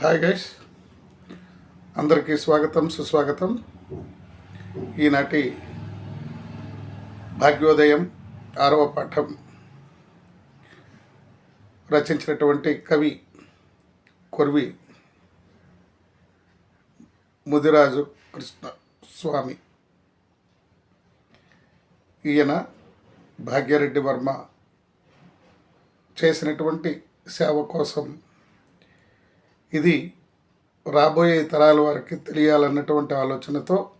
Hi guys అందరికీ స్వాగతం సుస్వాగతం. ఈనాటి భాగ్యోదయం ఆరవ పాఠం. రచించినటువంటి కవి కొర్వి ముదిరాజు కృష్ణ స్వామి ఈయన భాగ్యరెడ్డి వర్మ చేసినటువంటి సేవ కోసం ఇది రాబోయే తరాల వారికి తెలియాలన్నటువంటి ఆలోచనతో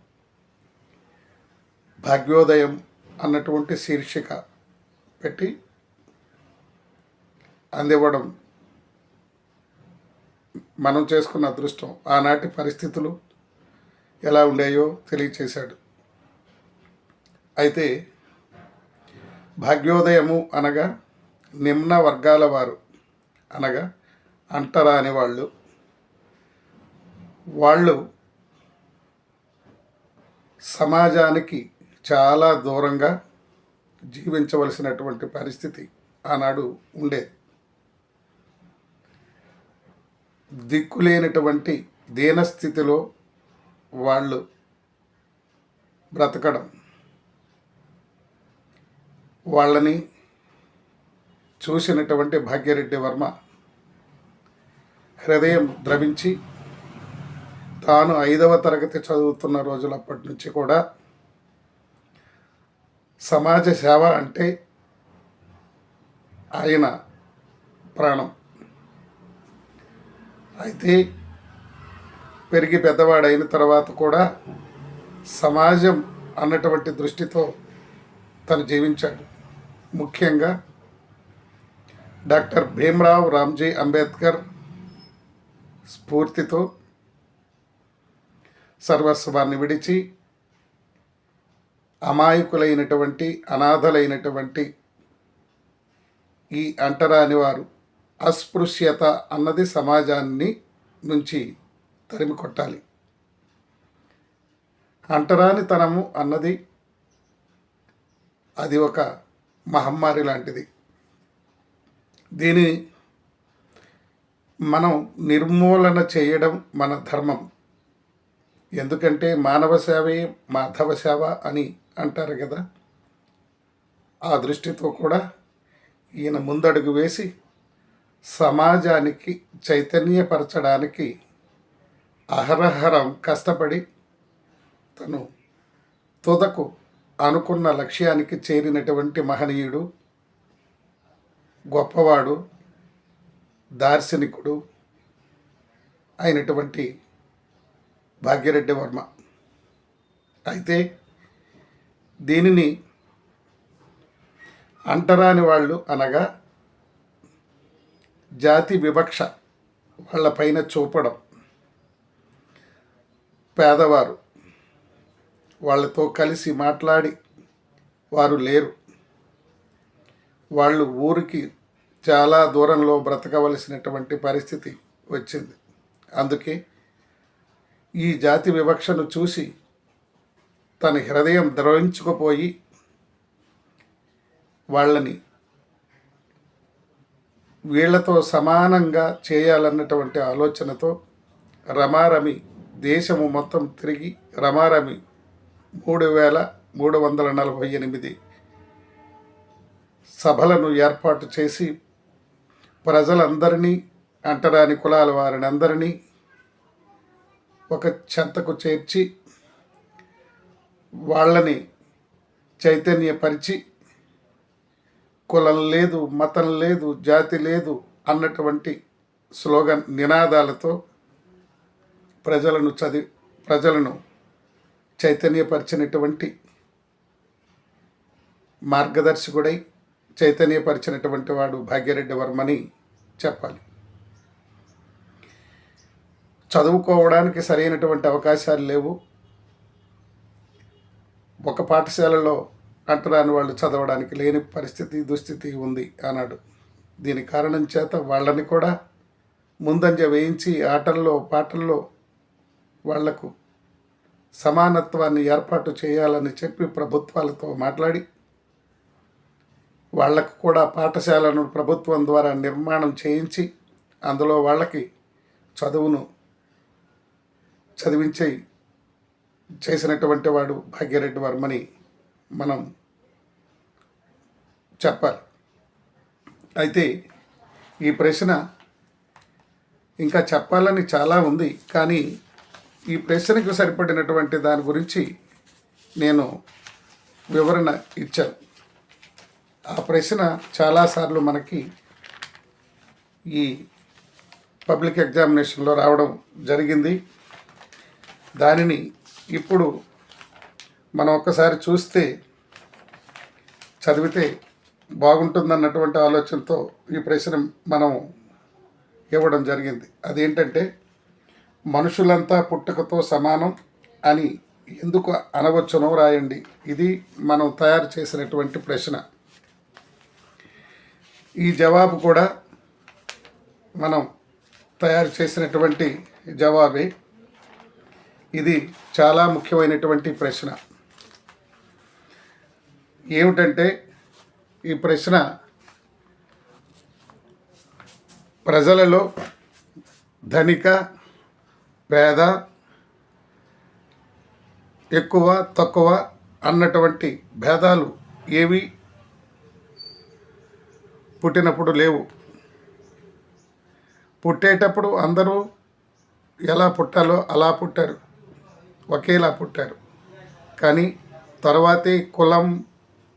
భాగ్యోదయం అన్నటువంటి శీర్షిక పెట్టి అందివ్వడం మనం చేసుకున్న అదృష్టం. ఆనాటి పరిస్థితులు ఎలా ఉండేయో తెలియచేశాడు. అయితే భాగ్యోదయము అనగా నిమ్న వర్గాల వారు అనగా అంటరాని వాళ్ళు. వాళ్ళు సమాజానికి చాలా దూరంగా జీవించవలసినటువంటి పరిస్థితి ఆనాడు ఉండేది. దిక్కులేనటువంటి దీనస్థితిలో వాళ్ళు బ్రతకడం వాళ్ళని చూసినటువంటి భాగ్యరెడ్డి వర్మ హృదయం ద్రవించి తాను ఐదవ తరగతి చదువుతున్న రోజులప్పటి నుంచి కూడా సమాజ సేవ అంటే ఆయన ప్రాణం. అయితే పెరిగి పెద్దవాడైన తర్వాత కూడా సమాజం అన్నటువంటి దృష్టితో తను జీవించాడు. ముఖ్యంగా డాక్టర్ భీమ్రావ్ రామ్జీ అంబేద్కర్ స్ఫూర్తితో సర్వస్వాన్ని విడిచి అమాయకులైనటువంటి అనాథలైనటువంటి ఈ అంటరాని వారు అస్పృశ్యత అన్నది సమాజాన్ని నుంచి తరిమి కొట్టాలి. అంటరానితనము అన్నది అది ఒక మహమ్మారి లాంటిది. దీని మనం నిర్మూలన చేయడం మన ధర్మం. ఎందుకంటే మానవ సేవే మాధవ సేవ అని అంటారు కదా. ఆ దృష్టితో కూడా ఈయన ముందడుగు వేసి సమాజానికి చైతన్యపరచడానికి అహరహరం కష్టపడి తను తుదకు అనుకున్న లక్ష్యానికి చేరినటువంటి మహనీయుడు గొప్పవాడు దార్శనికుడు అయినటువంటి భాగ్యరెడ్డి వర్మ. అయితే దీనిని అంటరాని వాళ్ళు అనగా జాతి వివక్ష వాళ్ళపైన చూపడం. పేదవారు వాళ్ళతో కలిసి మాట్లాడి వారు లేరు. వాళ్ళు ఊరికి చాలా దూరంలో బ్రతకవలసినటువంటి పరిస్థితి వచ్చింది. అందుకే ఈ జాతి వివక్షను చూసి తన హృదయం ద్రవించుకుపోయి వాళ్ళని వీళ్ళతో సమానంగా చేయాలన్నటువంటి ఆలోచనతో రమారమి దేశము మొత్తం తిరిగి రమారమి మూడు వేల మూడు వందల నలభై ఎనిమిది సభలను ఏర్పాటు చేసి ప్రజలందరినీ అంటరాని కులాల వారిని అందరినీ ఒక చెంతకు చేర్చి వాళ్ళని చైతన్యపరిచి కులం లేదు మతం లేదు జాతి లేదు అన్నటువంటి స్లోగన్ నినాదాలతో ప్రజలను చదివి ప్రజలను చైతన్యపరిచినటువంటి మార్గదర్శకుడై చైతన్యపరిచినటువంటి వాడు భాగ్యరెడ్డి వర్మని చెప్పాలి. చదువుకోవడానికి సరైనటువంటి అవకాశాలు లేవు. ఒక పాఠశాలలో అంటరాని వాళ్ళు చదవడానికి లేని పరిస్థితి దుస్థితి ఉంది అన్నాడు. దీని కారణం చేత వాళ్ళని కూడా ముందంజ వేయించి ఆటల్లో పాటల్లో వాళ్ళకు సమానత్వాన్ని ఏర్పాటు చేయాలని చెప్పి ప్రభుత్వాలతో మాట్లాడి వాళ్ళకు కూడా పాఠశాలను ప్రభుత్వం ద్వారా నిర్మాణం చేయించి అందులో వాళ్ళకి చదువును చదివించి చేసినటువంటి వాడు భాగ్యరెడ్డి వర్మని మనం చెప్పాలి. అయితే ఈ ప్రశ్న ఇంకా చెప్పాలని చాలా ఉంది కానీ ఈ ప్రశ్నకు సరిపడినటువంటి దాని గురించి నేను వివరణ ఇచ్చాను. ఆ ప్రశ్న చాలాసార్లు మనకి ఈ పబ్లిక్ ఎగ్జామినేషన్లో రావడం జరిగింది. దానిని ఇప్పుడు మనం ఒక్కసారి చూస్తే చదివితే బాగుంటుందన్నటువంటి ఆలోచనతో ఈ ప్రశ్న మనం ఇవ్వడం జరిగింది. అదేంటంటే మనుషులంతా పుట్టుకతో సమానం అని ఎందుకు అనవచ్చునో రాయండి. ఇది మనం తయారు చేసినటువంటి ప్రశ్న. ఈ జవాబు కూడా మనం తయారు చేసినటువంటి జవాబే. ఇది చాలా ముఖ్యమైనటువంటి ప్రశ్న. ఏమిటంటే ఈ ప్రశ్న ప్రజలలో ధనిక పేద ఎక్కువ తక్కువ అన్నటువంటి భేదాలు ఏవి పుట్టినప్పుడు లేవు. పుట్టేటప్పుడు అందరూ ఎలా పుట్టాలో అలా పుట్టారు. ఒకేలా పుట్టారు. కానీ తర్వాతే కులం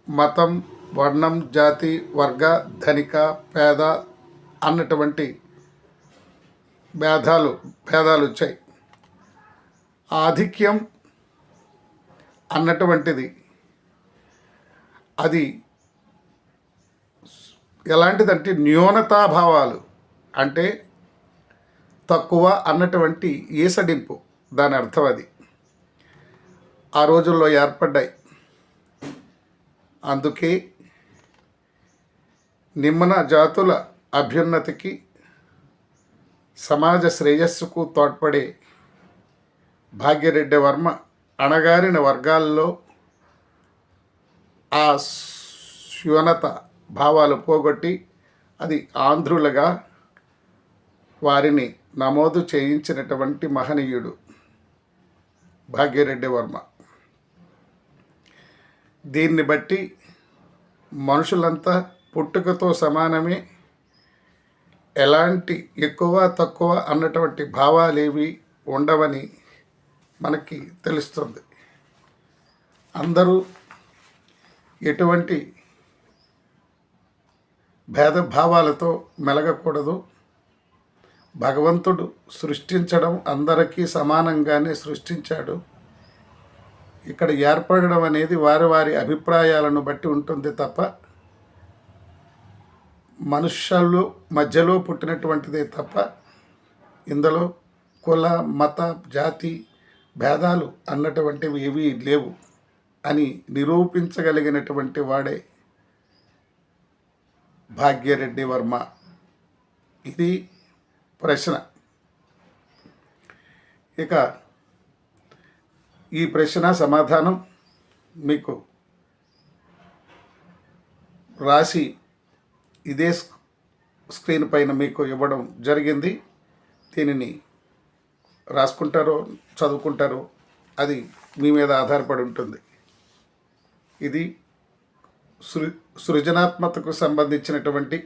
మతం వర్ణం జాతి వర్గ ధనిక పేద అన్నటువంటి భేదాలు భేదాలు వచ్చాయి. ఆధిక్యం అన్నటువంటిది. అది ఎలాంటిదంటే న్యూనతాభావాలు. అంటే తక్కువ అన్నటువంటి ఈసడింపు. దాని అర్థం అది. ఆ రోజుల్లో ఏర్పడ్డాయి. అందుకే నిమ్మన జాతుల అభ్యున్నతికి సమాజ శ్రేయస్సుకు తోడ్పడే భాగ్యరెడ్డి వర్మ అణగారిన వర్గాల్లో ఆ శూన్యత భావాలు పోగొట్టి అది ఆంధ్రులుగా వారిని నమోదు చేయించినటువంటి మహనీయుడు భాగ్యరెడ్డి వర్మ. దీన్ని బట్టి మనుషులంతా పుట్టుకతో సమానమే. ఎలాంటి ఎక్కువ తక్కువ అన్నటువంటి భావాలేవి ఉండవని మనకి తెలుస్తుంది. అందరూ ఎటువంటి భేదభావాలతో మెలగకూడదు. భగవంతుడు సృష్టించడం అందరికీ సమానంగానే సృష్టించాడు. ఇక్కడ ఏర్పడడం అనేది వారి వారి అభిప్రాయాలను బట్టి ఉంటుంది తప్ప మనుష్యులు మధ్యలో పుట్టినటువంటిదే తప్ప ఇందులో కుల మత జాతి భేదాలు అన్నటువంటివి ఏవీ లేవు అని నిరూపించగలిగినటువంటి వాడే భాగ్యరెడ్డి వర్మ. ఇది ప్రశ్న. ఇక ఈ ప్రశ్న సమాధానం మీకు రాసి ఇదే స్క్రీన్ పైన మీకు ఇవ్వడం జరిగింది. దీనిని రాసుకుంటారో చదువుకుంటారో అది మీ మీద ఆధారపడి ఉంటుంది. ఇది సృ సృజనాత్మకకు సంబంధించినటువంటి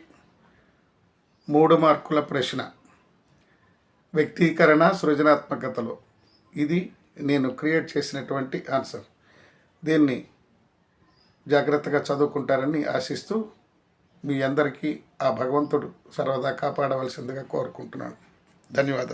మూడు మార్కుల ప్రశ్న. వ్యక్తీకరణ సృజనాత్మకతలో. ఇది నేను క్రియేట్ చేసినటువంటి ఆన్సర్. దీన్ని జాగ్రత్తగా చదువుకుంటారని ఆశిస్తూ మీ అందరికీ ఆ భగవంతుడు సర్వదా కాపాడవలసిందిగా కోరుకుంటున్నాను. ధన్యవాదాలు.